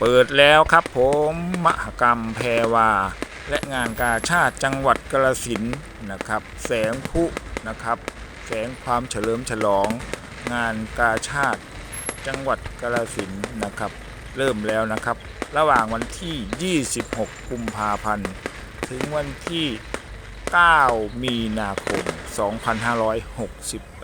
เปิดแล้วครับผมมหกรรมแพรวา และงานกาชาติจังหวัดกระสินนะครับ แสงพุนะครับ แสงความเฉลิมฉลอง งานกาชาติจังหวัดกระสินนะครับ เริ่มแล้วนะครับ ระหว่างวันที่ 26 กุมภาพันธ์ ถึงวันที่ 9 มีนาคม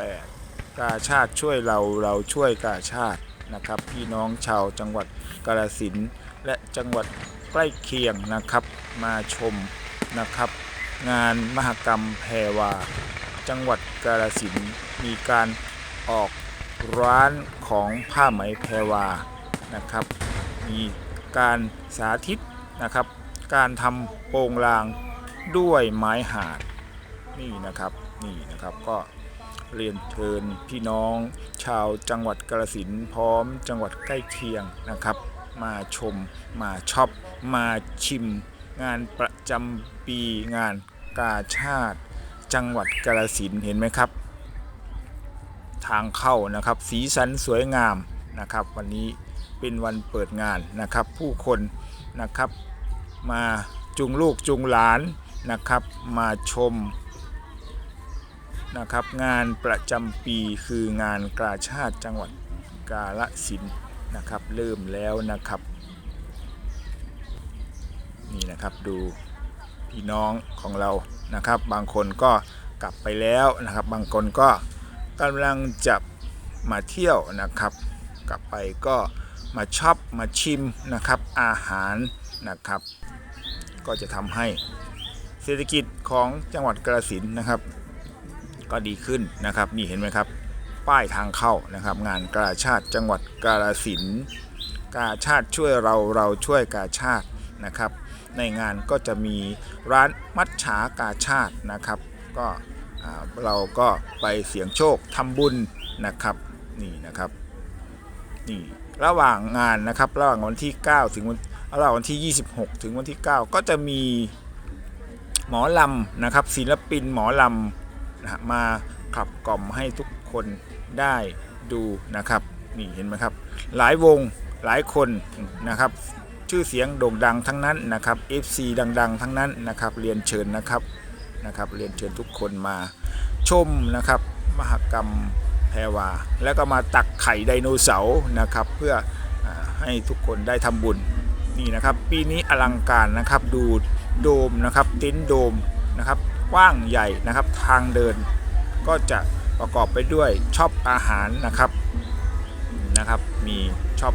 2568 กาชาติช่วยเราเราช่วยกาชาติ นะครับ พี่น้องชาวจังหวัดกาฬสินธุ์และจังหวัดใกล้เคียงนะครับมาชมนะครับ งานมหกรรมแพรวา จังหวัดกาฬสินธุ์มีการออกร้านของผ้าไหมแพรวานะครับ มีการสาธิตนะครับ การทำโปรงลางด้วยไม้หาดนี่นะครับนี่นะครับก็ เรียนเชิญพี่น้อง ชาวจังหวัดกาฬสินพร้อมจังหวัดใกล้เคียงนะครับ มาชมมาช็อป มาชิม งานประจำปีงานกาชาติ จังหวัดกาฬสินเห็นไหมครับ ทางเข้านะครับ สีสันสวยงามนะครับ วันนี้เป็นวันเปิดงานนะครับ ผู้คนนะครับ มาจุงลูกจุงหลานนะครับ มาชม นะครับงานประจำปีคืองานกาชาติจังหวัดกาฬสินนะครับเริ่มแล้วนะครับ นี่นะครับดูพี่น้องของเรานะครับ บางคนก็กลับไปแล้วนะครับ บางคนก็กำลังจะมาเที่ยวนะครับ กลับไปก็มาช็อปมาชิมนะครับอาหารนะครับ ก็จะทำให้เศรษฐกิจของจังหวัดกาฬสินนะครับ ก็ดีขึ้นนะครับ นี่เห็นไหมครับ ป้ายทางเข้านะครับ งานกาชาติจังหวัดกาฬสินกาชาติช่วยเราเราช่วยกาชาตินะครับ ในงานก็จะมีร้านมัดฉากาชาตินะครับ ก็เราก็ไปเสี่ยงโชคทำบุญนะครับนี่นะครับนี่ระหว่างงานนะครับระหว่างวันที่ 9 ถึงวันระหว่างวันที่ 26 ถึงวันที่ 9 ก็จะมีหมอลำนะครับศิลปินหมอลำ นะมาขับกล่อมให้ทุกคนได้ดูนะครับนี่เห็นไหมครับ หลายวงหลายคนนะครับ ชื่อเสียงโด่งดังทั้งนั้นนะครับ FC ดัง ๆ ทั้งนั้นนะครับ เรียนเชิญนะครับนะครับ เรียนเชิญทุกคนมาชมนะครับ มหกรรมแพรวา แล้วก็มาตักไข่ไดโนเสาร์นะครับ เพื่ออให้ทุกคนได้ทำบุญนี่นะครับ ปีนี้อลังการนะครับดูโดมนะครับเต็นโดม นะครับกว้างใหญ่นะครับทางเดินก็จะประกอบไปด้วยช็อปอาหารนะครับนะครับ มีช็อป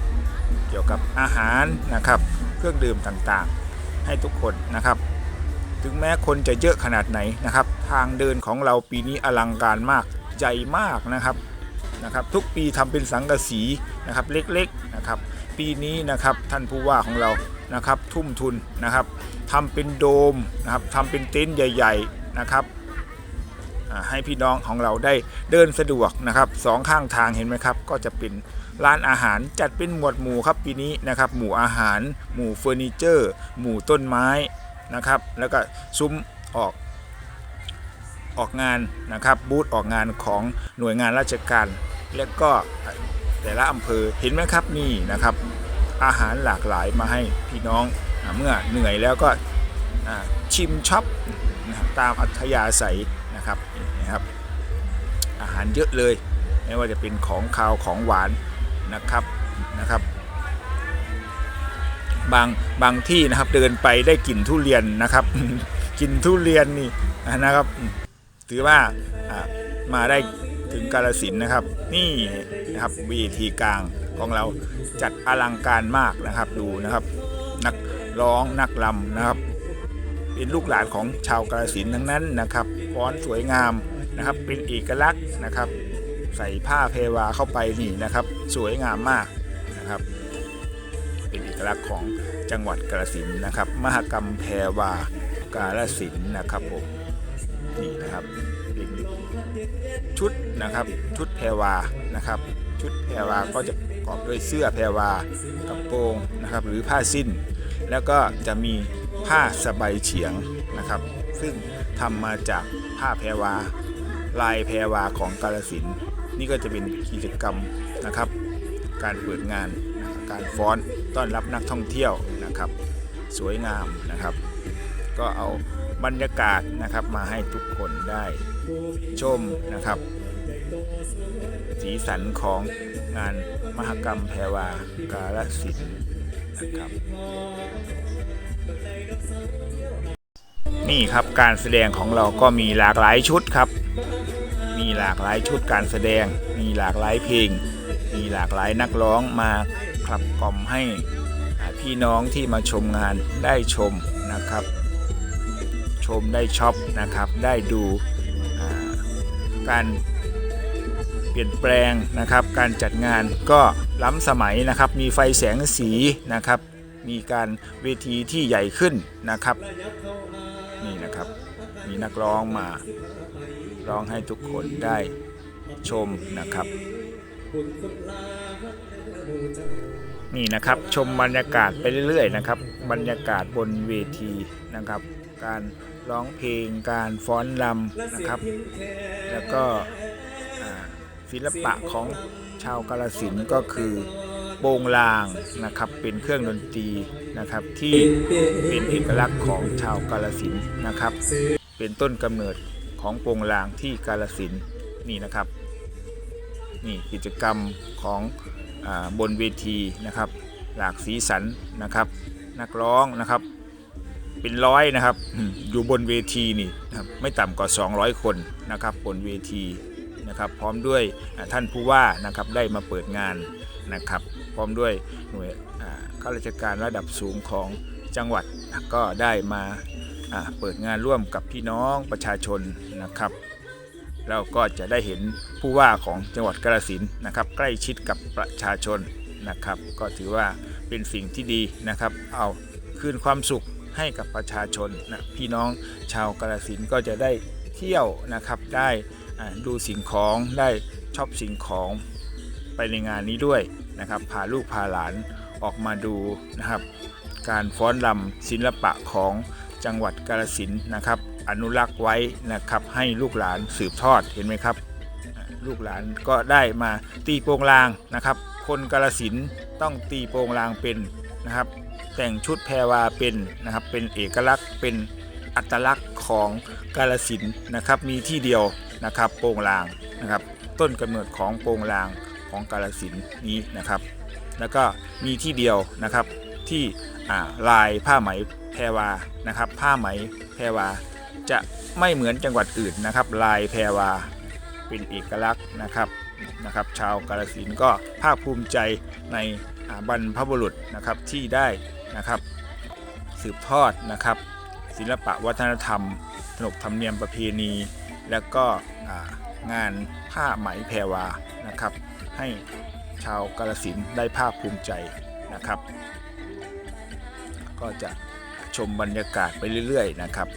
เกี่ยวกับอาหารนะครับ เครื่องดื่มต่างๆ ให้ทุกคนนะครับ ถึงแม้คนจะเยอะขนาดไหนนะครับ ทางเดินของเราปีนี้อลังการมากใหญ่มากนะครับนะครับ ทุกปีทำเป็นสังกะสีนะครับเล็กๆนะครับ ปีนี้นะครับท่านผู้ว่าของเรา นะครับทุ่มทุนนะครับทำเป็นโดมนะครับทำเป็นเต็นท์ใหญ่ๆนะครับให้พี่น้องของเราได้เดินสะดวกนะครับสองข้างทางเห็นไหมครับ ก็จะเป็นร้านอาหารจัดเป็นหมวดหมู่ครับปีนี้นะครับ หมู่อาหาร หมู่เฟอร์นิเจอร์ หมู่ต้นไม้นะครับ แล้วก็ซุ้มออกออกงานนะครับบูธออกงานของหน่วยงานราชการ และก็แต่ละอำเภอเห็นไหมครับนี่นะครับ อาหารหลากหลายมาให้พี่น้องอเมื่อเหนื่อยแล้วก็ชิมช็อปตามอัธยาศัยนะครับนะครับ อาหารเยอะเลย ไม่ว่าจะเป็นของคาวของหวานนะครับนะครับ บางบางที่นะครับเดินไปได้กลิ่นทุเรียนนะครับกลิ่นทุเรียนนี่นะครับ ถือว่ามาได้ถึงกาลสินนะครับ นี่นะครับวีทีกลาง ของเราจัดอลังการมากนะครับดูนะครับ นักร้องนักลำนะครับเป็นลูกหลานของชาวกาลสินทั้งนั้นนะครับฟ้อนสวยงามนะครับ เป็นเอกลักษณ์นะครับ ใส่ผ้าเพวาเข้าไปนี่นะครับ สวยงามมากนะครับ เป็นเอกลักษณ์ของจังหวัดกาฬสินนะครับ มหกรรมแพรวากาฬสินนะครับผมนี่นะครับเป็นชุดนะครับชุดแพรวานะครับ ชุดแพรวาก็จะ กอบด้วยเสื้อแพรวากระโปรงนะครับ หรือผ้าสิ้น แล้วก็จะมีผ้าสบายเฉียงนะครับ ซึ่งทำมาจากผ้าแพรวา ลายแพรวาของกาลสินนี่ก็จะเป็นกิจกรรมนะครับ การเปิดงานการฟ้อนต้อนรับนักท่องเที่ยวนะครับ สวยงามนะครับ ก็เอาบรรยากาศนะครับมาให้ทุกคนได้ชมนะครับ สีสันของงาน มหกรรมแพรวากาลสินนะครับ นี่ครับการแสดงของเราก็มีหลากหลายชุดครับ มีหลากหลายชุดการแสดง มีหลากหลายเพลง มีหลากหลายนักร้องมาขับกล่อมให้พี่น้องที่มาชมงานได้ชมนะครับ ชมได้ช็อปนะครับ ได้ดูการ ลี่ยนแปลงนะครับ การจัดงานก็ล้ำสมัยนะครับ มีไฟแสงสีนะครับ มีการเวทีที่ใหญ่ขึ้นนะครับ นี่นะครับ มีนักร้องมาร้องให้ทุกคนได้ชมนะครับ นี่นะครับชมบรรยากาศไปเรื่อยๆนะครับ บรรยากาศบนเวทีนะครับ การร้องเพลงการฟ้อนรำนะครับ แล้วก็ ศิลปะของชาวกาลสินก็คือโปงลางนะครับเป็นเครื่องดนตรีนะครับที่เป็นเอกลักษณ์ของชาวกาลสินนะครับ เป็นต้นกำเนิดของโปงลางที่กาลสินนี่นะครับนี่กิจกรรมของอบนเวทีนะครับ หลากสีสันนะครับ นักร้องนะครับเป็นร้อยนะครับอืมอยู่บนเวทีนี่นะครับไม่ต่ำกว่า 200 คนนะครับบนเวที นะครับพร้อมด้วยท่านผู้ว่านะครับได้มาเปิดงานนะครับพร้อมด้วยหน่วยข้าราชการระดับสูงของจังหวัดก็ได้มาเปิดงานร่วมกับพี่น้องประชาชนนะครับเราก็จะได้เห็นผู้ว่าของจังหวัดกาฬสินนะครับใกล้ชิดกับประชาชนนะครับก็ถือว่าเป็นสิ่งที่ดีนะครับ เอาคืนความสุขให้กับประชาชนนะพี่น้องชาวกาฬสินก็จะได้เที่ยวนะครับได้ ดูสิ่งของได้ชอบสิ่งของไปในงานนี้ด้วยนะครับ พาลูกพาหลานออกมาดูนะครับ การฟ้อนรำศิลปะของจังหวัดกาฬสินนะครับ อนุรักษ์ไว้นะครับให้ลูกหลานสืบทอดเห็นไหมครับ ลูกหลานก็ได้มาตีโปงลางนะครับ คนกาฬสินต้องตีโปงลางเป็นนะครับ แต่งชุดแพรวาเป็นนะครับเป็นเอกลักษณ์เป็นอัตลักษณ์ของกาฬสินนะครับมีที่เดียว นะครับโปงลางนะครับ ต้นกำเนิดของโปงลางของกาฬสินนี้นะครับ แล้วก็มีที่เดียวนะครับที่ลายผ้าไหมแพรวานะครับ ผ้าไหมแพรวา จะไม่เหมือนจังหวัดอื่นนะครับ ลายแพรวาเป็นเอกลักษณ์นะครับนะครับ ชาวกาฬสินก็ภาคภูมิใจในบรรพบุรุษนะครับที่ได้นะครับสืบทอดนะครับ ศิลปะวัฒนธรรมขนบธรรมเนียมประเพณี แล้วก็งานผ้าไหมแพรวานะครับ ให้ชาวกาลสินได้ภาคภูมิใจนะครับ ก็จะชมบรรยากาศไปเรื่อย ๆ นะครับ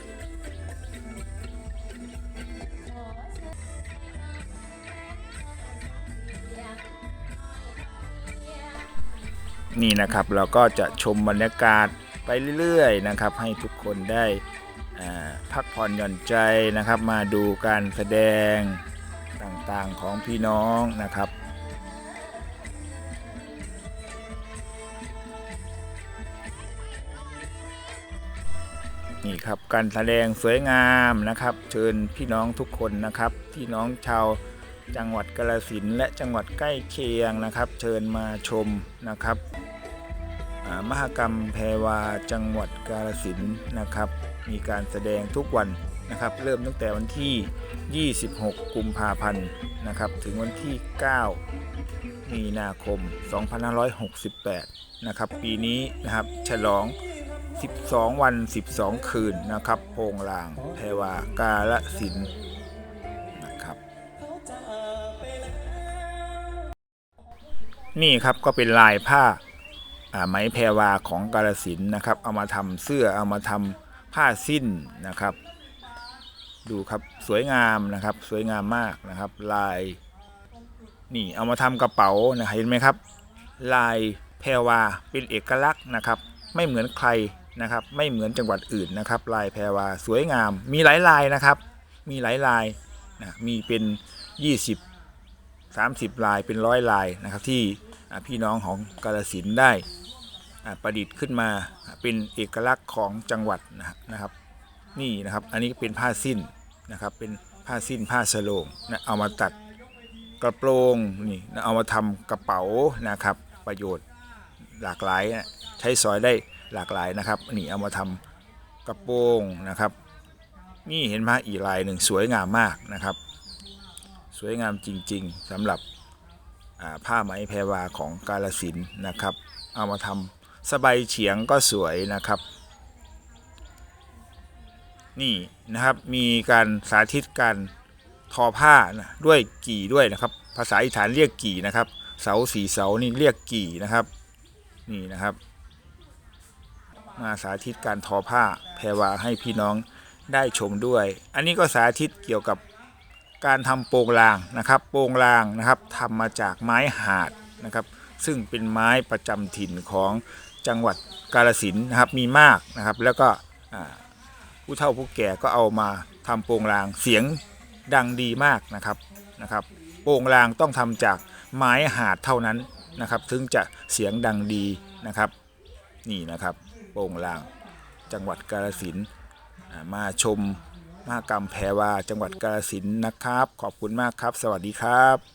นี่นะครับเราก็จะชมบรรยากาศไปเรื่อยๆนะครับ ให้ทุกคนได้ พักผ่อนหย่อนใจนะครับ มาดูการแสดงต่างๆของพี่น้องนะครับนี่ครับการแสดงสวยงามนะครับ เชิญพี่น้องทุกคนนะครับพี่น้องชาวจังหวัดกาฬสินและจังหวัดใกล้เคียงนะครับ เชิญมาชมนะครับอ่ามหกรรมแพรวาจังหวัดกาฬสินนะครับ มีการแสดงทุกวันนะครับ เริ่มตั้งแต่วันที่ 26 กุมภาพันธ์นะครับ ถึงวันที่ 9 มีนาคม 2568 นะครับ ปีนี้นะครับ ฉลอง 12 วัน 12 คืนนะครับโปงลางแพรวากาละสินนะครับ นี่ครับก็เป็นลายผ้าไหมแพรวาของกาลสินนะครับ เอามาทำเสื้อเอามาทำ ผ้าสิ้นนะครับ ดูครับสวยงามนะครับ สวยงามมากนะครับ ลาย นี่เอามาทำกระเป๋านะเห็นไหมครับ ลายแพรวาเป็นเอกลักษณ์นะครับ ไม่เหมือนใครนะครับ ไม่เหมือนจังหวัดอื่นนะครับ ลายแพรวาสวยงาม มีหลายลายนะครับ มีหลายลายนะมีเป็น 20 30 ลายเป็นร้อยลายนะครับ ที่พี่น้องของกาลสินได้ ประดิษฐ์ขึ้นมาเป็นเอกลักษณ์ของจังหวัดนะครับ นี่นะครับอันนี้เป็นผ้าสิ้นนะครับเป็นผ้าสิ้นผ้าสโลงนะเอามาตัดกระโปรงนี่นะเอามาทำกระเป๋านะครับ ประโยชน์หลากหลายนะใช้สอยได้หลากหลายนะครับนี่เอามาทำกระโปรงนะครับ นี่เห็นผ้าอีลายหนึ่งสวยงามมากนะครับ สวยงามจริง ๆสำหรับผ้าไหมแพรวาของกาลสินนะครับ เอามาทำ สบายเฉียงก็สวยนะครับ นี่นะครับมีการสาธิตการทอผ้านะด้วยกี่ด้วยนะครับ ภาษาอีสานเรียกกี่นะครับ เสาสีเสานี่เรียกกี่นะครับ นี่นะครับ มาสาธิตการทอผ้าแพรวาให้พี่น้องได้ชมด้วย อันนี้ก็สาธิตเกี่ยวกับการทำโปรงลางนะครับ โปรงลางนะครับทำมาจากไม้หาดนะครับ ซึ่งเป็นไม้ประจำถิ่นของ จังหวัดกาฬสินนะครับมีมากนะครับ แล้วก็ผู้เฒ่าผู้แก่ก็เอามาทำโปรงลางเสียงดังดีมากนะครับนะครับ โปรงลางต้องทำจากไม้หาดเท่านั้นนะครับ ถึงจะเสียงดังดีนะครับ นี่นะครับ โปรงลางจังหวัดกาฬสินมาชมมหกรรมแพรวาจังหวัดกาฬสินนะครับ ขอบคุณมากครับ สวัสดีครับ